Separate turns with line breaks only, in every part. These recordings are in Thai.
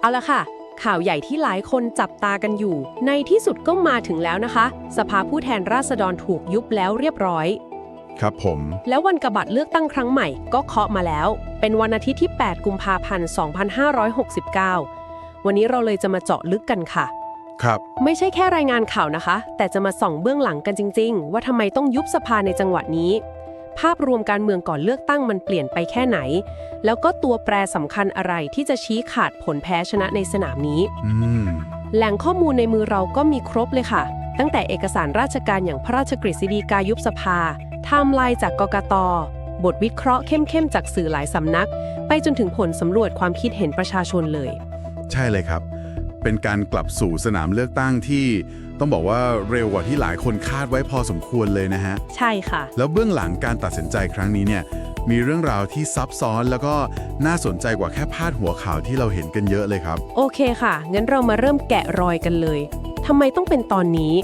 เอาละค่ะ ข่าวใหญ่ที่หลายคนจับตากันอยู่ ในที่สุดก็มาถึงแล้วนะคะ สภาผู้แทนราษฎรถูกยุบแล้วเรียบร้อย
ครับผม
แล้ววันกบฏเลือกตั้งครั้งใหม่ก็เคาะมาแล้ว เป็นวันอาทิตย์ที่ 8 กุมภาพันธ์ 2569 วันนี้เราเลยจะมาเจาะลึกกันค่ะ
ครับ
ไม่ใช่แค่รายงานข่าวนะคะ แต่จะมาส่องเบื้องหลังกันจริง ๆ ว่าทำไมต้องยุบสภาในจังหวะนี้ ภาพรวมการเมืองก่อนเลือกตั้งมันเปลี่ยนไปแค่ไหน แล้วก็ตัวแปรสำคัญอะไรที่จะชี้ขาดผลแพ้ชนะในสนามนี้
อืม
แหล่งข้อมูลในมือเราก็มีครบเลยค่ะ ตั้งแต่เอกสารราชการอย่างพระราชกฤษฎีกายุบสภาไทม์ไลน์จากกกตบทวิเคราะห์เข้มๆจากสื่อหลายสำนัก ไปจนถึงผลสำรวจความคิดเห็นประชาชนเลย
ใช่เลยครับ เป็นการกลับสู่สนามเลือกตั้งที่ ต้องบอกว่าเร็วกว่าที่หลายคนคาดไว้พอสมควรเลยนะฮะ
ใช่ค่ะ
แล้วเบื้องหลังการตัดสินใจครั้งนี้เนี่ย มีเรื่องราวที่ซับซ้อนแล้วก็น่าสนใจกว่าแค่พาดหัวข่าวที่เราเห็นกันเยอะเลยครับ
โอเคค่ะ งั้นเรามาเริ่มแกะรอยกันเลยทำไมต้องเป็นตอนนี้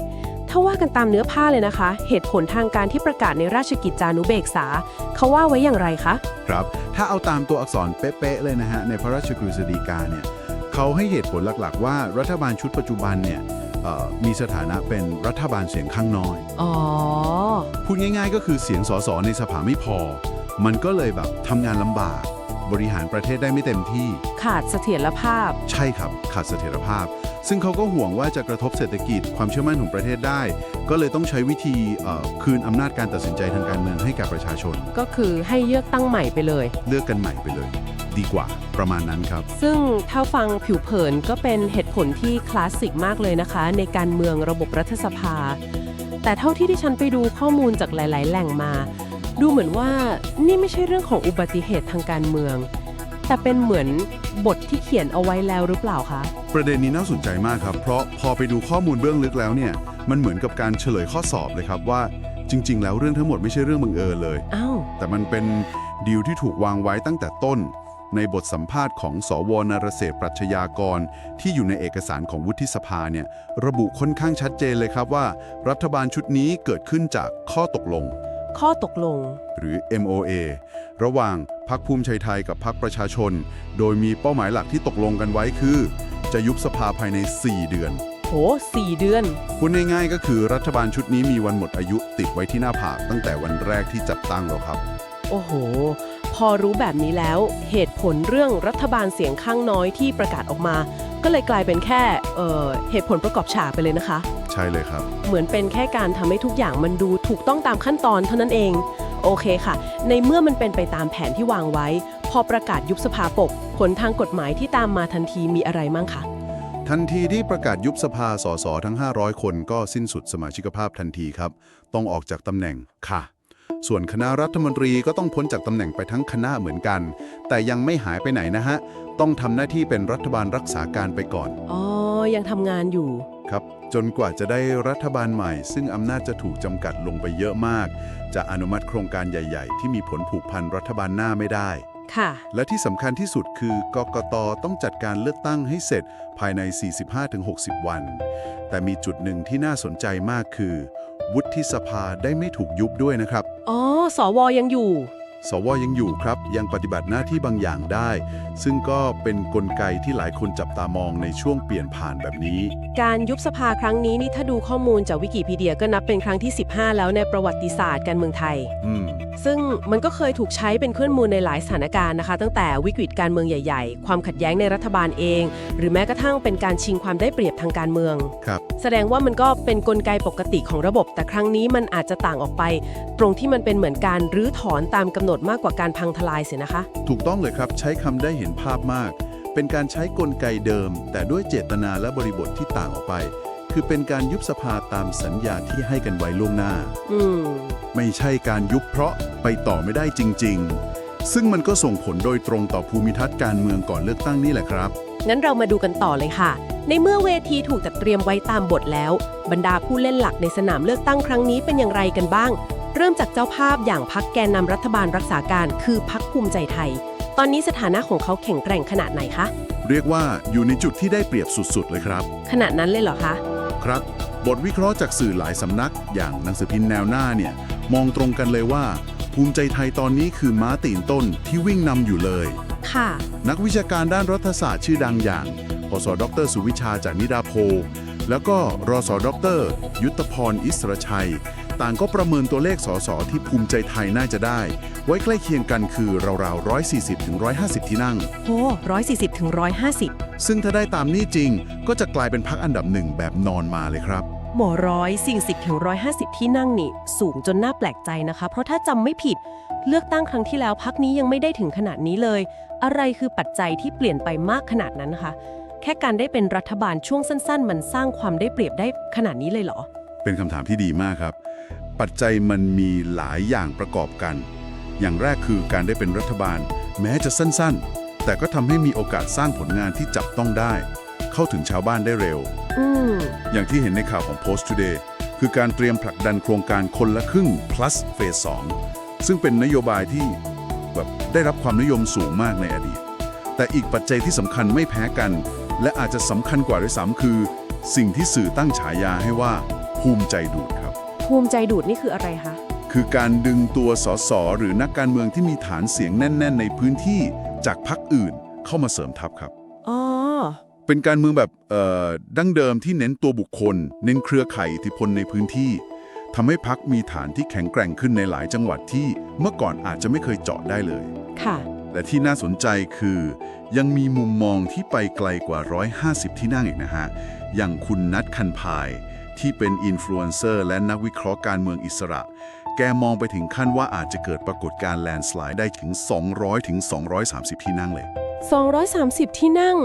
ถ้าว่ากันตามเนื้อผ้าเลยนะคะ เหตุผลทางการที่ประกาศในราชกิจจานุเบกษา เขาว่าไว้อย่างไรคะ
ครับ ถ้าเอาตามตัวอักษรเป๊ะๆเลยนะฮะในพระราชกฤษฎีกาเนี่ยเขาให้เหตุผลหลักๆ ว่ารัฐบาลชุดปัจจุบันเนี่ยเอ่อ มีสถานะเป็นรัฐบาลเสียงข้างน้อย
อ๋อ
พูดง่ายๆ ก็คือเสียงสสในสภาไม่พอ มันก็เลยแบบทำงานลำบาก บริหารประเทศได้ไม่เต็มที่
ขาดเสถียรภาพ
ใช่ครับ ขาดเสถียรภาพ ซึ่งเขาก็ห่วงว่าจะกระทบเศรษฐกิจความเชื่อมั่นของประเทศได้ ก็เลยต้องใช้วิธีเอ่อคืนอำนาจการตัดสินใจทางการเมืองให้กับประชาชน
ก็คือให้เลือกตั้งใหม่ไปเลย
เลือกกันใหม่ไปเลย ดีกว่าประมาณนั้นครับ
ซึ่งถ้าฟังผิวเผินก็เป็นเหตุผลที่คลาสสิกมากเลยนะคะ ในการเมืองระบบรัฐสภา แต่เท่าที่ที่ฉันไปดูข้อมูลจากหลาย ๆ แหล่งมา ดูเหมือนว่านี่ไม่ใช่เรื่องของอุบัติเหตุทางการเมือง แต่เป็นเหมือนบทที่เขียนเอาไว้แล้วหรือเปล่าคะ
ประเด็นนี้น่าสนใจมากครับ เพราะพอไปดูข้อมูลเบื้องลึกแล้วเนี่ยมันเหมือนกับการเฉลยข้อสอบเลยครับว่าจริง ๆ แล้วเรื่องทั้งหมดไม่ใช่เรื่องบังเอิญเลย
อ้าว
แต่มันเป็นดีลที่ถูกวางไว้ตั้งแต่ต้น ในบทสัมภาษณ์ของสวนรเศรษฐ์ปรัชญากร ที่อยู่ในเอกสารของวุฒิสภาเนี่ยระบุค่อนข้างชัดเจนเลยครับว่า รัฐบาลชุดนี้เกิดขึ้นจากข้อตกลง
ข้อตกลง
หรือ MOA ระหว่างพรรคภูมิใจไทยกับพรรคประชาชน โดยมีเป้าหมายหลักที่ตกลงกันไว้คือ จะยุบสภาภายใน 4 เดือน
โหสี่เดือน
พูดง่ายๆก็คือรัฐบาลชุดนี้มีวันหมดอายุติดไว้ที่หน้าผากตั้งแต่วันแรกที่จัดตั้งแล้วครับ
โอ้โห พอรู้แบบนี้แล้ว เหตุผลเรื่องรัฐบาลเสียงข้างน้อยที่ประกาศออกมา ก็เลยกลายเป็นแค่เอ่อเหตุผลประกอบฉากไปเลยนะคะ
ใช่เลยครับ
เหมือนเป็นแค่การทำให้ทุกอย่างมันดูถูกต้องตามขั้นตอนเท่านั้นเอง โอเคค่ะ ในเมื่อมันเป็นไปตามแผนที่วางไว้ พอประกาศยุบสภาปกผลทางกฎหมายที่ตามมาทันทีมีอะไรมั่งคะ
ทันทีที่ประกาศยุบสภาสสทั้ง 500 คนก็สิ้นสุดสมาชิกภาพทันทีครับ ต้องออกจากตำแหน่งค่ะ ส่วนคณะรัฐมนตรีก็ต้องพ้นจากตำแหน่งไปทั้งคณะเหมือนกัน แต่ยังไม่หายไปไหนนะฮะ ต้องทำหน้าที่เป็นรัฐบาลรักษาการไปก่อน
อ๋อ ยังทำงานอยู่
ครับ จนกว่าจะได้รัฐบาลใหม่ ซึ่งอำนาจจะถูกจำกัดลงไปเยอะมาก จะอนุมัติโครงการใหญ่ ๆ ที่มีผลผูกพันรัฐบาลหน้าไม่ได้
ค่ะ
และที่สำคัญที่สุดคือกกตต้องจัดการเลือกตั้งให้เสร็จภายใน 45-60 วัน แต่มีจุดหนึ่งที่น่าสนใจมากคือ วุฒิสภาได้ไม่ถูกยุบด้วยนะครับ
อ๋อ สวยังอยู่
สวยังอยู่ครับ ยังปฏิบัติหน้าที่บางอย่างได้ ซึ่งก็เป็นนกลไกที่หลายคนจับตามองในช่วงเปลี่ยนผ่านแบบนี้
การยุบสภาครั้งนี้นี่ถ้าดูข้อมูลจากวิกิพีเดียก็นับเป็นครั้งที่ 15 แล้วในประวัติศาสตร์การเมืองไทย
อืม
ซึ่งมันก็เคยถูกใช้เป็นเครื่องมือในหลายสถานการณ์นะคะ ตั้งแต่วิกฤตการเมืองใหญ่ๆ ความขัดแย้งในรัฐบาลเอง หรือแม้กระทั่งเป็นการชิงความได้เปรียบทางการเมือง
ครับ
แสดงว่ามันก็เป็นกลไกปกติของระบบ แต่ครั้งนี้มันอาจจะต่างออกไป ตรงที่มันเป็นเหมือนการรื้อถอนตามกำหนดมากกว่าการพังทลายเสียนะคะ
ถูกต้องเลยครับ ใช้คำได้เห็นภาพมาก เป็นการใช้กลไกเดิม แต่ด้วยเจตนาและบริบทที่ต่างออกไป คือเป็นการยุบสภาตามสัญญาที่ให้กันไว้ล่วงหน้า
อืม
ไม่ใช่การยุบเพราะไปต่อไม่ได้จริง ๆ ซึ่งมันก็ส่งผลโดยตรงต่อภูมิทัศน์การเมืองก่อนเลือกตั้งนี่แหละครับ
งั้นเรามาดูกันต่อเลยค่ะ ในเมื่อเวทีถูกจัดเตรียมไว้ตามบทแล้ว บรรดาผู้เล่นหลักในสนามเลือกตั้งครั้งนี้เป็นอย่างไรกันบ้าง เริ่มจากเจ้าภาพอย่างพักแกนนำรัฐบาลรักษาการคือพักภูมิใจไทย ตอนนี้สถานะของเขาแข็งแกร่งขนาดไหนคะ
เรียกว่าอยู่ในจุดที่ได้เปรียบสุดๆเลยครับ
ขนาดนั้นเลยเหรอคะ
ครับ บทวิเคราะห์จากสื่อหลายสำนัก อย่างหนังสือพิมพ์แนวหน้าเนี่ย มองตรงกันเลยว่า ภูมิใจไทยตอนนี้คือม้าตีนต้นที่วิ่งนำอยู่เลย
ค่ะ
นักวิชาการด้านรัฐศาสตร์ชื่อดังอย่างพสดรสุวิชาจากนิดาโพ แล้วก็รสดรยุทธพรอิสระชัย ต่างก็ประเมินตัวเลขสสที่ภูมิใจไทยน่าจะได้ ไว้ใกล้เคียงกันคือราวๆ140ถึง150 ที่นั่ง
โหร้อยสี่สิบถึงร้อยห้าสิบ
ซึ่งถ้าได้ตามนี้จริง ก็จะกลายเป็นพักอันดับหนึ่งแบบนอนมาเลยครับ
หมอร้อยสี่สิบถึงร้อยห้าสิบที่นั่งนี่ สูงจนน่าแปลกใจนะคะ เพราะถ้าจำไม่ผิด เลือกตั้งครั้งที่แล้วพักนี้ยังไม่ได้ถึงขนาดนี้เลย อะไรคือปัจจัยที่เปลี่ยนไปมากขนาดนั้นนะคะ แค่การได้เป็นรัฐบาลช่วงสั้น ๆ มันสร้างความได้เปรียบได้ขนาดนี้เลยเหรอ
เป็นคำถามที่ดีมากครับ ปัจจัยมันมีหลายอย่างประกอบกัน อย่างแรกคือการได้เป็นรัฐบาล แม้จะสั้นๆ แต่ก็ทำให้มีโอกาสสร้างผลงานที่จับต้องได้ เข้าถึงชาวบ้านได้เร็ว
อืม
อย่างที่เห็นในข่าวของ Post Today คือการเตรียมผลักดันโครงการคนละครึ่ง plus เฟส 2 ซึ่งเป็นนโยบายที่แบบได้รับความนิยมสูงมากในอดีต แต่อีกปัจจัยที่สำคัญไม่แพ้กัน และอาจจะสำคัญกว่าด้วยซ้ำคือ สิ่งที่สื่อตั้งฉายาให้ว่า ภูมิใจดูดครับ
ภูมิใจดูดนี่คืออะไรคะ
คือการดึงตัวสสหรือนักการเมืองที่มีฐานเสียงแน่น ๆ ในพื้นที่จากพรรคอื่นเข้ามาเสริมทัพครับ
อ๋อ
เป็นการเมืองแบบเอ่อดั้งเดิมที่เน้นตัวบุคคล เน้นเครือข่ายอิทธิพลในพื้นที่ทำให้พักมีฐานที่แข็งแกร่งขึ้นในหลายจังหวัดที่เมื่อก่อนอาจจะไม่เคยเจาะได้เลย
ค่ะ
และที่น่าสนใจคือ ยังมีมุมมองที่ไปไกลกว่า 150 ที่นั่งอีกนะฮะ อย่างคุณนัทคันพาย ที่เป็นอินฟลูเอนเซอร์และนักวิเคราะห์การเมืองอิสระ แกมองไปถึงขั้นว่าอาจจะเกิดปรากฏการณ์แลนสไลด์ได้ถึง 200 ถึง 230 ที่นั่งเลย
230 ที่นั่ง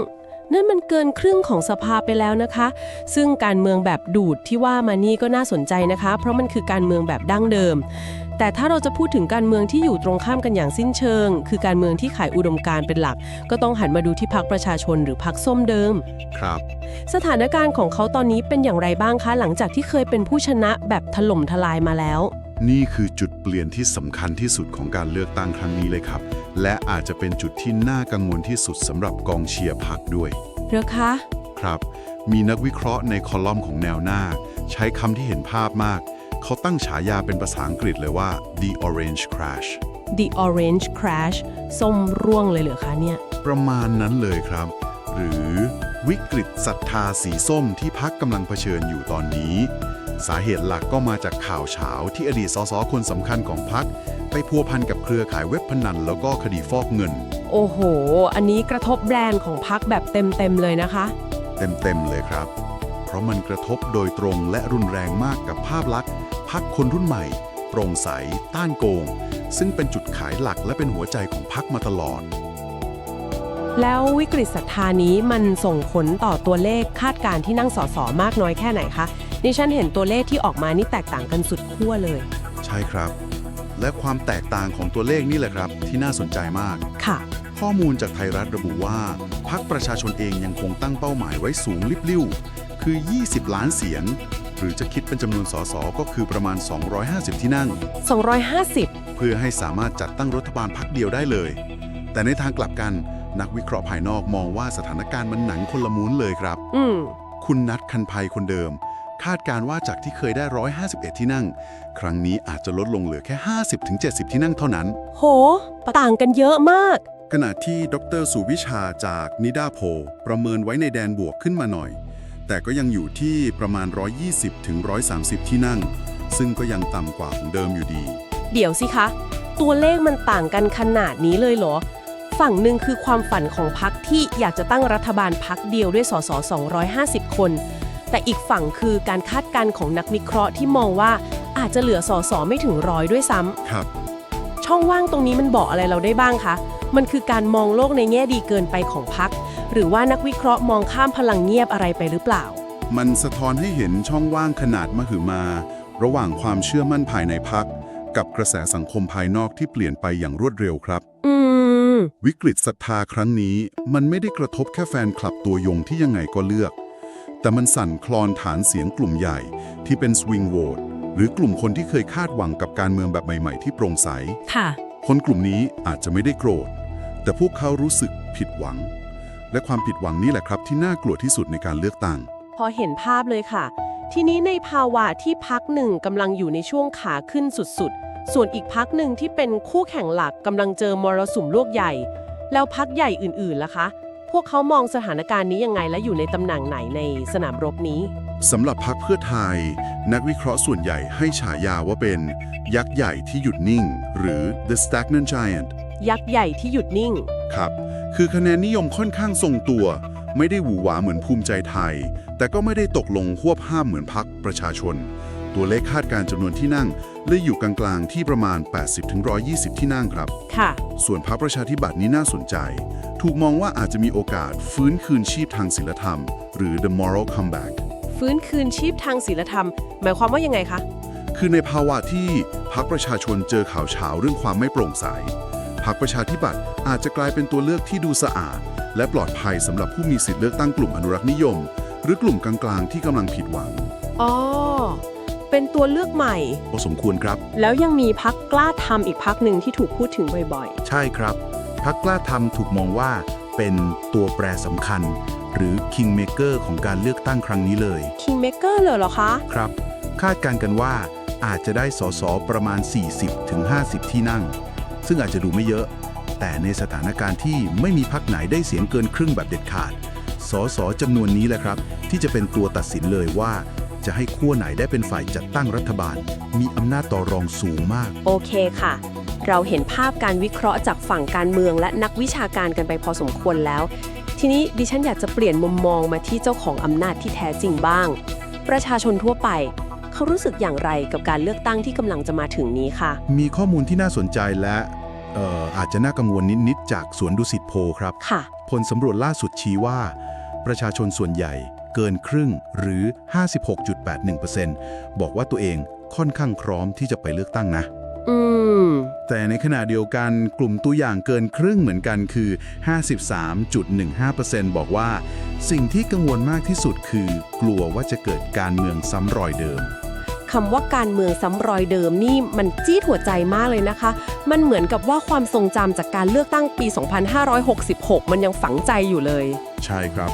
นั่นมันเกินครึ่งของสภาไปแล้วนะคะ ซึ่งการเมืองแบบดูดที่ว่ามานี่ก็น่าสนใจนะคะ เพราะมันคือการเมืองแบบดั้งเดิม แต่ถ้าเราจะพูดถึงการเมืองที่อยู่ตรงข้ามกันอย่างสิ้นเชิง คือการเมืองที่ขายอุดมการณ์เป็นหลัก ก็ต้องหันมาดูที่พักประชาชนหรือพักส้มเดิม
ครับ
สถานการณ์ของเขาตอนนี้เป็นอย่างไรบ้างคะ หลังจากที่เคยเป็นผู้ชนะแบบถล่มทลายมาแล้ว
นี่คือจุดเปลี่ยนที่สำคัญที่สุดของการเลือกตั้งครั้งนี้เลยครับ และอาจจะเป็นจุดที่น่ากังวลที่สุดสำหรับกองเชียร์พักด้วย
เหรอคะ
ครับ มีนักวิเคราะห์ในคอลัมน์ของแนวหน้า ใช้คำที่เห็นภาพมาก เขาตั้งฉายาเป็นภาษาอังกฤษเลยว่า the orange crash
The Orange Crash ส้มร่วงเลยเหรอคะเนี่ย
ประมาณนั้นเลยครับ หรือวิกฤตศรัทธาสีส้มที่พักกำลังเผชิญอยู่ตอนนี้ สาเหตุหลักก็มาจากข่าวเฉาที่อดีตสสคนสำคัญของพัก ไปพัวพันกับเครือข่ายเว็บพนันแล้วก็คดีฟอกเงิน
โอ้โห อันนี้กระทบแบรนด์ของพักแบบเต็มๆเลยนะคะ
เต็มๆเลยครับ เพราะมันกระทบโดยตรงและรุนแรงมากกับภาพลักษณ์พักคนรุ่นใหม่ โปร่งใส ต้านโกง ซึ่งเป็นจุดขายหลักและเป็นหัวใจของพักมาตลอด
แล้ววิกฤตศรัทธานี้มันส่งผลต่อตัวเลขคาดการณ์ที่นั่งสอสอมากน้อยแค่ไหนคะดิฉันเห็นตัวเลขที่ออกมานี่แตกต่างกันสุดขั้วเลย
ใช่ครับ และความแตกต่างของตัวเลขนี่แหละครับ ที่น่าสนใจมาก
ค่ะ
ข้อมูลจากไทยรัฐระบุว่า พักประชาชนเองยังคงตั้งเป้าหมายไว้สูงลิบลิ่ว คือ 20 ล้านเสียง หรือจะคิดเป็นจำนวนสสก็คือประมาณ 250 ที่นั่ง
250
เพื่อให้สามารถจัดตั้งรัฐบาลพักเดียวได้เลย แต่ในทางกลับกันนักวิเคราะห์ภายนอกมองว่าสถานการณ์มันหนังคนละม้วนเลยครับ
อืม
คุณนัทคันภัยคนเดิม คาดการณ์ว่าจากที่เคยได้ 151 ที่นั่ง ครั้งนี้อาจจะลดลงเหลือแค่ 50-70 ที่นั่งเท่านั้น
โห ต่างกันเยอะมาก
ขณะที่ดรสุวิชาจากนิดาโพลประเมินไว้ในแดนบวกขึ้นมาหน่อย แต่ก็ยังอยู่ที่ประมาณ 120ถึง130 ที่นั่ง ซึ่งก็ยังต่ำกว่าของเดิมอยู่ดี
เดี๋ยวสิคะ ตัวเลขมันต่างกันขนาดนี้เลยเหรอ ฝั่งหนึ่งคือความฝันของพักที่อยากจะตั้งรัฐบาลพักเดียวด้วยสส250 คน แต่อีกฝั่งคือการคาดการณ์ของนักวิเคราะห์ที่มองว่าอาจจะเหลือสสไม่ถึงร้อยด้วยซ้ำ
ครับ
ช่องว่างตรงนี้มันบอกอะไรเราได้บ้างคะ มันคือการมองโลกในแง่ดีเกินไปของพัก หรือว่านักวิเคราะห์มองข้ามพลังเงียบอะไรไปหรือเปล่า
มันสะท้อนให้เห็นช่องว่างขนาดมหึมา ระหว่างความเชื่อมั่นภายในพัก กับกระแสสังคมภายนอกที่เปลี่ยนไปอย่างรวดเร็วครับ
อืม
วิกฤตศรัทธาครั้งนี้ มันไม่ได้กระทบแค่แฟนคลับตัวยงที่ยังไงก็เลือก แต่มันสั่นคลอนฐานเสียงกลุ่มใหญ่ ที่เป็นสวิงโหวตหรือกลุ่มคนที่เคยคาดหวังกับการเมืองแบบใหม่ ๆ ที่โปร่งใส
ค่ะ
คนกลุ่มนี้อาจจะไม่ได้โกรธ แต่พวกเขารู้สึกผิดหวัง และความผิดหวังนี่แหละครับที่น่ากลัวที่สุดในการเลือกตั้ง
พอเห็นภาพเลยค่ะ ทีนี้ในภาวะที่พักหนึ่งกำลังอยู่ในช่วงขาขึ้นสุดๆ ส่วนอีกพักหนึ่งที่เป็นคู่แข่งหลักกำลังเจอมรสุมโลกใหญ่ แล้วพักใหญ่อื่นๆล่ะคะ พวกเขามองสถานการณ์นี้ยังไงและอยู่ในตำแหน่งไหนในสนามรบนี้
สำหรับพรรคเพื่อไทย นักวิเคราะห์ส่วนใหญ่ให้ฉายาว่าเป็น ยักษ์ใหญ่ที่หยุดนิ่ง หรือ the stagnant giant
ยักษ์ใหญ่ที่หยุดนิ่ง
ครับ คือคะแนนนิยมค่อนข้างทรงตัว ไม่ได้หวือหวาเหมือนภูมิใจไทย แต่ก็ไม่ได้ตกลงหวบห้ามเหมือนพรรคประชาชน ตัวเลขคาดการณ์จำนวนที่นั่งเลยอยู่กลางๆที่ประมาณ 80-120 ที่นั่งครับ
ค่ะ
ส่วนพรรคประชาธิปัตย์นี้น่าสนใจ ถูกมองว่าอาจจะมีโอกาสฟื้นคืนชีพทางศีลธรรม หรือ the moral comeback
ฟื้นคืนชีพทางศีลธรรม หมายความว่ายังไงคะ
คือในภาวะที่พรรคประชาชนเจอข่าวเช้าเรื่องความไม่โปร่งใสพ รรคประชาธิปัตย์อาจจะกลายเป็นตัวเลือกที่ดูสะอาด และปลอดภัยสำหรับผู้มีสิทธิ์เลือกตั้งกลุ่มอนุรักษ์นิยม หรือกลุ่มกลางๆ ที่กำลังผิดหวัง
อ๋อ เป็นตัวเลือกใหม่
พอสมควรครับ
แล้วยังมีพักกล้าทำอีกพักหนึ่งที่ถูกพูดถึงบ่อย
ใช่ครับพักกล้าทำถูกมองว่าเป็นตัวแปรสำคัญ หรือ Kingmaker ของการเลือกตั้งครั้งนี้เลย
ๆ Kingmaker เลยเหรอคะ
ครับ คาดการณ์กันว่าอาจจะได้สสประมาณ 40-50 ที่นั่ง ซึ่งอาจจะดูไม่เยอะ แต่ในสถานการณ์ที่ไม่มีพักไหนได้เสียงเกินครึ่งแบบเด็ดขาด สสจำนวนนี้แหละครับ ที่จะเป็นตัวตัดสินเลยว่าจะให้ขั้วไหนได้เป็นฝ่ายจัดตั้งรัฐบาล มีอำนาจต่อรองสูงมาก
โอเคค่ะ เราเห็นภาพการวิเคราะห์จากฝั่งการเมืองและนักวิชาการกันไปพอสมควรแล้ว ทีนี้ดิฉันอยากจะเปลี่ยนมุมมองมาที่เจ้าของอำนาจที่แท้จริงบ้าง ประชาชนทั่วไป เขารู้สึกอย่างไรกับการเลือกตั้งที่กำลังจะมาถึงนี้ค่ะ
มีข้อมูลที่น่าสนใจและเอ่ออาจจะน่ากังวลนิดๆจากสวนดุสิตโพลครับ
ค่ะ
ผลสำรวจล่าสุดชี้ว่า ประชาชนส่วนใหญ่เกินครึ่งหรือ 56.81%บอกว่าตัวเองค่อนข้างพร้อมที่จะไปเลือกตั้งนะ
อืม
แต่ในขณะเดียวกันกลุ่มตัวอย่างเกินครึ่งเหมือนกันคือ 53.15%บอกว่า สิ่งที่กังวลมากที่สุดคือกลัวว่าจะเกิดการเมืองซ้ำรอยเดิม
คำว่าการเมืองซ้ำรอยเดิมนี่มันจี้หัวใจมากเลยนะคะ มันเหมือนกับว่าความทรงจำจากการเลือกตั้งปี 2566 มันยังฝังใจอยู่เลย
ใช่ครับ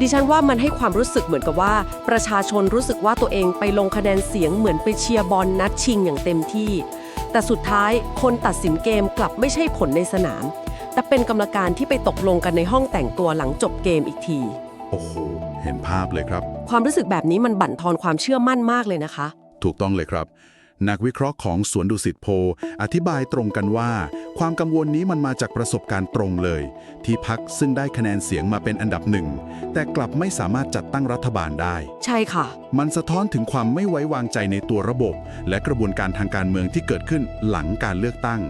ดิฉันว่ามันให้ความรู้สึกเหมือนกับว่า ประชาชนรู้สึกว่าตัวเองไปลงคะแนนเสียงเหมือนไปเชียร์บอลนัดชิงอย่างเต็มที่ แต่สุดท้ายคนตัดสินเกมกลับไม่ใช่ผลในสนาม แต่เป็นกรรมการที่ไปตกลงกันในห้องแต่งตัวหลังจบเกมอีกที
โอ้โห เห็นภาพเลยครับ
ความรู้สึกแบบนี้มันบั่นทอนความเชื่อมั่นมากเลยนะคะ
ถูกต้องเลยครับ นักวิเคราะห์ของสวนดุสิตโพลอธิบายตรงกันว่า ความกังวลนี้มันมาจากประสบการณ์ตรงเลย ที่พักซึ่งได้คะแนนเสียงมาเป็นอันดับหนึ่ง แต่กลับไม่สามารถจัดตั้งรัฐบาลได้
ใช่ค่ะ
มันสะท้อนถึงความไม่ไว้วางใจในตัวระบบ และกระบวนการทางการเมืองที่เกิดขึ้นหลังการเลือกตั้ง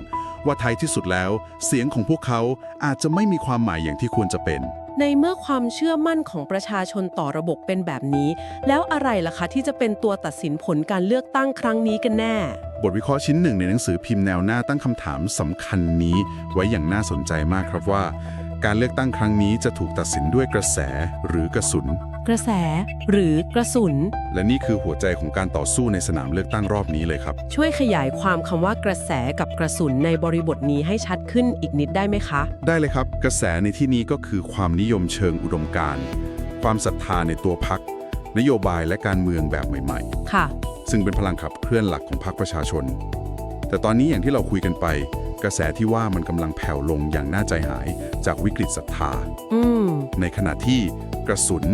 ว่าท้ายที่สุดแล้ว เสียงของพวกเขาอาจจะไม่มีความหมายอย่างที่ควรจะเป็น
ในเมื่อความเชื่อมั่นของประชาชนต่อระบบเป็นแบบนี้ แล้วอะไรล่ะคะที่จะเป็นตัวตัดสินผลการเลือกตั้งครั้งนี้กันแน่
บทวิเคราะห์ชิ้นหนึ่งในหนังสือพิมพ์แนวหน้าตั้งคำถามสำคัญนี้ ไว้อย่างน่าสนใจมากครับว่า การเลือกตั้งครั้งนี้จะถูกตัดสินด้วยกระแสหรือกระสุน
กระแสหรือกระสุน
และนี่คือหัวใจของการต่อสู้ในสนามเลือกตั้งรอบนี้เลยครับ
ช่วยขยายความคำว่ากระแสกับกระสุนในบริบทนี้ให้ชัดขึ้นอีกนิดได้ไหมคะ
ได้เลยครับ กระแสในที่นี้ก็คือความนิยมเชิงอุดมการณ์ความศรัทธาในตัวพักนโยบายและการเมืองแบบใหม่
ค่ะ
ๆซึ่งเป็นพลังขับเคลื่อนหลักของพรรคประชาชน แต่ตอนนี้อย่างที่เราคุยกันไป กระแสที่ว่ามันกำลังแผ่วลงอย่างน่าใจหายจากวิกฤตศรัทธา
อืม
ในขณะที่กระสุน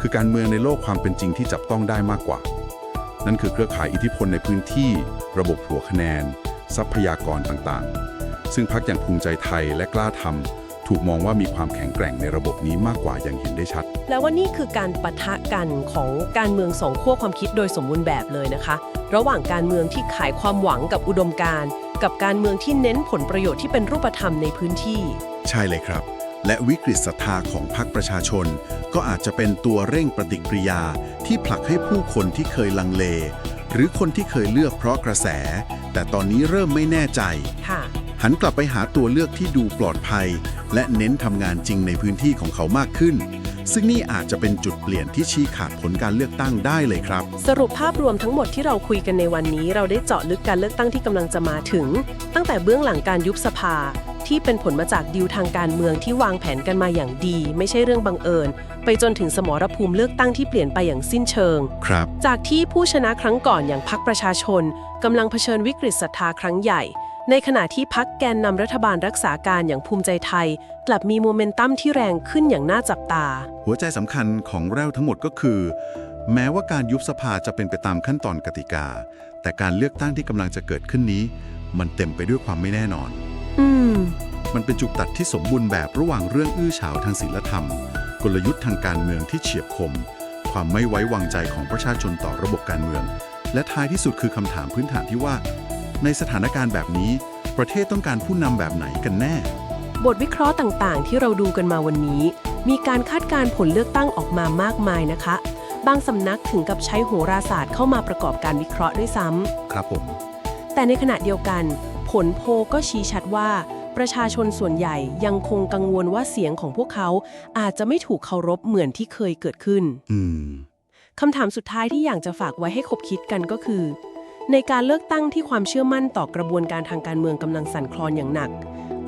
คือการเมืองในโลกความเป็นจริงที่จับต้องได้มากกว่า นั่นคือเครือข่ายอิทธิพลในพื้นที่ ระบบหัวคะแนน ทรัพยากรต่างๆ ซึ่งพักอย่างภูมิใจไทยและกล้าทำถูกมองว่ามีความแข็งแกร่งในระบบนี้มากกว่าอย่างเห็นได้ชัด
แล้วว่านี่คือการปะทะกันของการเมืองสองขั้วความคิดโดยสมบูรณ์แบบเลยนะคะ ระหว่างการเมืองที่ขายความหวังกับอุดมการณ์ กับการเมืองที่เน้นผลประโยชน์ที่เป็นรูปธรรมในพื้นที่
ใช่เลยครับ และวิกฤตศรัทธาของพรรคประชาชน ก็อาจจะเป็นตัวเร่งปฏิกิริยาที่ผลักให้ผู้คนที่เคยลังเล หรือคนที่เคยเลือกเพราะกระแส แต่ตอนนี้เริ่มไม่แน่ใจ
ค่ะ
หันกลับไปหาตัวเลือกที่ดูปลอดภัย และเน้นทำงานจริงในพื้นที่ของเขามากขึ้น ซึ่งนี่อาจจะเป็นจุดเปลี่ยนที่ชี้ขาดผลการเลือกตั้งได้เลยครับ
สรุปภาพรวมทั้งหมดที่เราคุยกันในวันนี้ เราได้เจาะลึกการเลือกตั้งที่กำลังจะมาถึง ตั้งแต่เบื้องหลังการยุบสภา ที่เป็นผลมาจากดีลทางการเมืองที่วางแผนกันมาอย่างดี ไม่ใช่เรื่องบังเอิญ ไปจนถึงสมรภูมิเลือกตั้งที่เปลี่ยนไปอย่างสิ้นเชิง
ครับ
จากที่ผู้ชนะครั้งก่อนอย่างพรรคประชาชนกำลังเผชิญวิกฤตศรัทธาครั้งใหญ่ ในขณะที่พักแกนนำรัฐบาลรักษาการอย่างภูมิใจไทย กลับมีโมเมนตัมที่แรงขึ้นอย่างน่าจับตา
หัวใจสำคัญของแร้วทั้งหมดก็คือ แม้ว่าการยุบสภาจะเป็นไปตามขั้นตอนกติกา แต่การเลือกตั้งที่กำลังจะเกิดขึ้นนี้ มันเต็มไปด้วยความไม่แน่นอน
อืม
มันเป็นจุดตัดที่สมบูรณ์แบบระหว่างเรื่องอื้อฉาวทางศีลธรรม กลยุทธ์ทางการเมืองที่เฉียบคม ความไม่ไว้วางใจของประชาชนต่อระบบการเมือง และท้ายที่สุดคือคำถามพื้นฐานที่ว่า ในสถานการณ์แบบนี้ ประเทศต้องการผู้นำแบบไหนกันแน่
บทวิเคราะห์ต่างๆ ที่เราดูกันมาวันนี้ มีการคาดการณ์ผลเลือกตั้งออกมามากมายนะคะ บางสำนักถึงกับใช้โหราศาสตร์เข้ามาประกอบการวิเคราะห์ด้วยซ้ำ
ครับผม
แต่ในขณะเดียวกัน ผลโพลก็ชี้ชัดว่าประชาชนส่วนใหญ่ยังคงกังวลว่าเสียงของพวกเขาอาจจะไม่ถูกเคารพเหมือนที่เคยเกิดขึ้น
อืม
คำถามสุดท้ายที่อยากจะฝากไว้ให้คบคิดกันก็คือ ในการเลือกตั้งที่ความเชื่อมั่นต่อกระบวนการทางการเมืองกำลังสั่นคลอนอย่างหนัก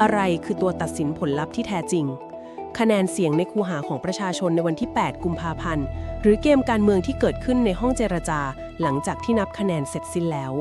อะไรคือตัวตัดสินผลลัพธ์ที่แท้จริง คะแนนเสียงในคูหาของประชาชนในวันที่ 8 กุมภาพันธ์ หรือเกมการเมืองที่เกิดขึ้นในห้องเจรจา หลังจากที่นับคะแนนเสร็จสิ้นแล้ว